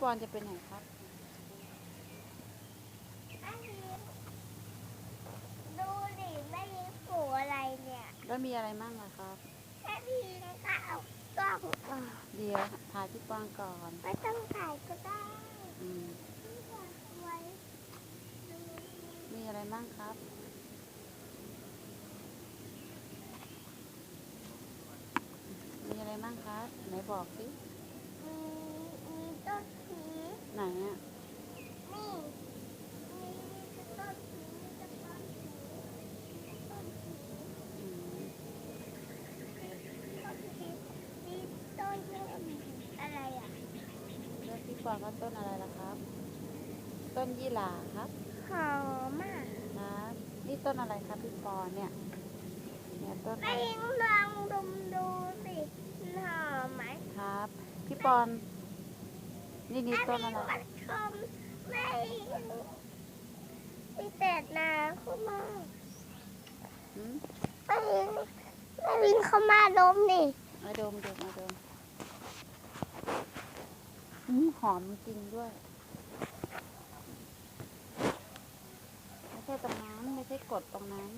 ปอนจะเป็นไหนครับแม่ลิงดูดิแม่ลิงปลูกอะไรเนี่ยแล้วมีอะไรมั่งอะครับแม่ลิงก็เอากล้องมาเดี๋ยวถ่ายพี่ปอนก่อนไม่ต้องถ่ายก็ได้อืมไว้ดูมีอะไรมั่งครับ มีอะไรมั่งครับไหนบอกสิ มีมีต้นผี ไหนอะนี่มีต้นผีมีต้นผีต้นผีอืมต้นผีมีต้นอะไรอะแล้วพี่ปอนก็ต้นอะไรล่ะครับ ต้นยี่หร่าครับหอมอะครับนี่ต้นอะไรครับพี่ปอนเนี่ย เนี่ยต้นอะแม่ไรลิงลองดมดูสิหอมไหมครับ พี่ปอน นี่นี่แม่ต้นลิอะงไรมันชมแม่ลิงมีแต่นาเข้ามาหืมแม่ลิงแม่ลิงเข้ามาดมนี่มาดมดมมาดมอืมหอมจริงด้วย ไม่ใช่ตรงนั้น ไม่ใช่กดตรงนั้น